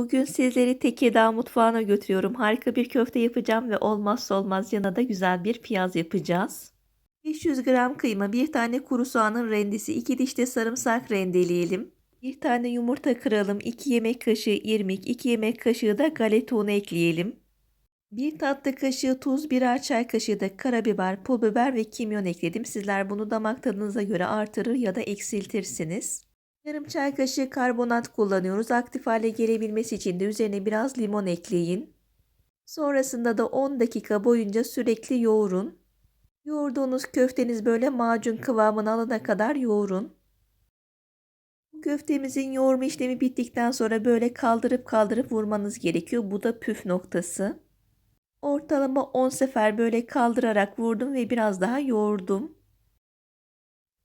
Bugün sizleri Tekirdağ mutfağına götürüyorum. Harika bir köfte yapacağım ve olmazsa olmaz yanına da güzel bir piyaz yapacağız. 500 gram kıyma, bir tane kuru soğanın rendesi, 2 diş de sarımsak rendeleyelim. Bir tane yumurta kıralım, 2 yemek kaşığı irmik, 2 yemek kaşığı da galeta unu ekleyelim. 1 tatlı kaşığı tuz, birer çay kaşığı da karabiber, pul biber ve kimyon ekledim. Sizler bunu damak tadınıza göre artırır ya da eksiltirsiniz. Yarım çay kaşığı karbonat kullanıyoruz. Aktif hale gelebilmesi için de üzerine biraz limon ekleyin. Sonrasında da 10 dakika boyunca sürekli yoğurun. Yoğurduğunuz köfteniz böyle macun kıvamını alana kadar yoğurun. Köftemizin yoğurma işlemi bittikten sonra böyle kaldırıp kaldırıp vurmanız gerekiyor. Bu da püf noktası. Ortalama 10 sefer böyle kaldırarak vurdum ve biraz daha yoğurdum.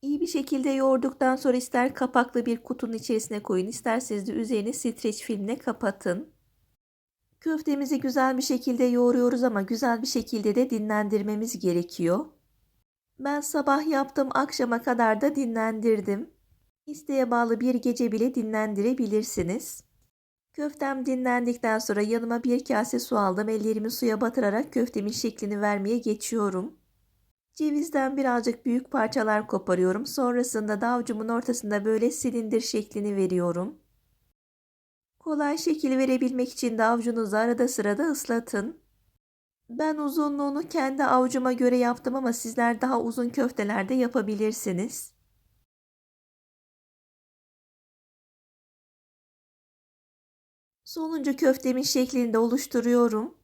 İyi bir şekilde yoğurduktan sonra ister kapaklı bir kutunun içerisine koyun, isterseniz de üzerini streç filmle kapatın. Köftemizi güzel bir şekilde yoğuruyoruz ama güzel bir şekilde de dinlendirmemiz gerekiyor. Ben sabah yaptım, akşama kadar da dinlendirdim. İsteğe bağlı bir gece bile dinlendirebilirsiniz. Köftem dinlendikten sonra yanıma bir kase su aldım. Ellerimi suya batırarak köftemin şeklini vermeye geçiyorum. Cevizden birazcık büyük parçalar koparıyorum. Sonrasında da avucumun ortasında böyle silindir şeklini veriyorum. Kolay şekil verebilmek için de avucunuzu arada sırada ıslatın. Ben uzunluğunu kendi avucuma göre yaptım ama sizler daha uzun köftelerde yapabilirsiniz. Sonuncu köftemin şeklini de oluşturuyorum.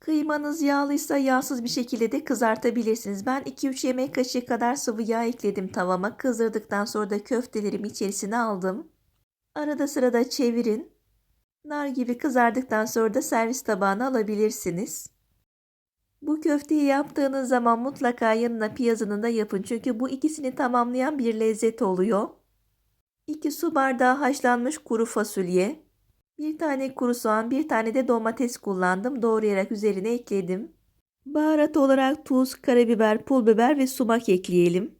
Kıymanız yağlıysa yağsız bir şekilde de kızartabilirsiniz. Ben 2-3 yemek kaşığı kadar sıvı yağ ekledim tavama. Kızdırdıktan sonra da köftelerimi içerisine aldım. Arada sırada çevirin. Nar gibi kızardıktan sonra da servis tabağına alabilirsiniz. Bu köfteyi yaptığınız zaman mutlaka yanına piyazını da yapın. Çünkü bu ikisini tamamlayan bir lezzet oluyor. 2 su bardağı haşlanmış kuru fasulye, bir tane kuru soğan, bir tane de domates kullandım. Doğrayarak üzerine ekledim. Baharat olarak tuz, karabiber, pul biber ve sumak ekleyelim.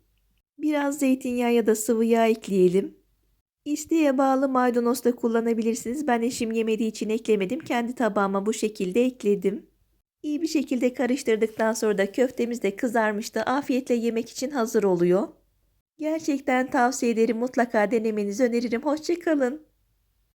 Biraz zeytinyağı ya da sıvı yağ ekleyelim. İsteğe bağlı maydanoz da kullanabilirsiniz. Ben eşim yemediği için eklemedim. Kendi tabağıma bu şekilde ekledim. İyi bir şekilde karıştırdıktan sonra da köftemiz de kızarmıştı. Afiyetle yemek için hazır oluyor. Gerçekten tavsiye ederim. Mutlaka denemenizi öneririm. Hoşçakalın.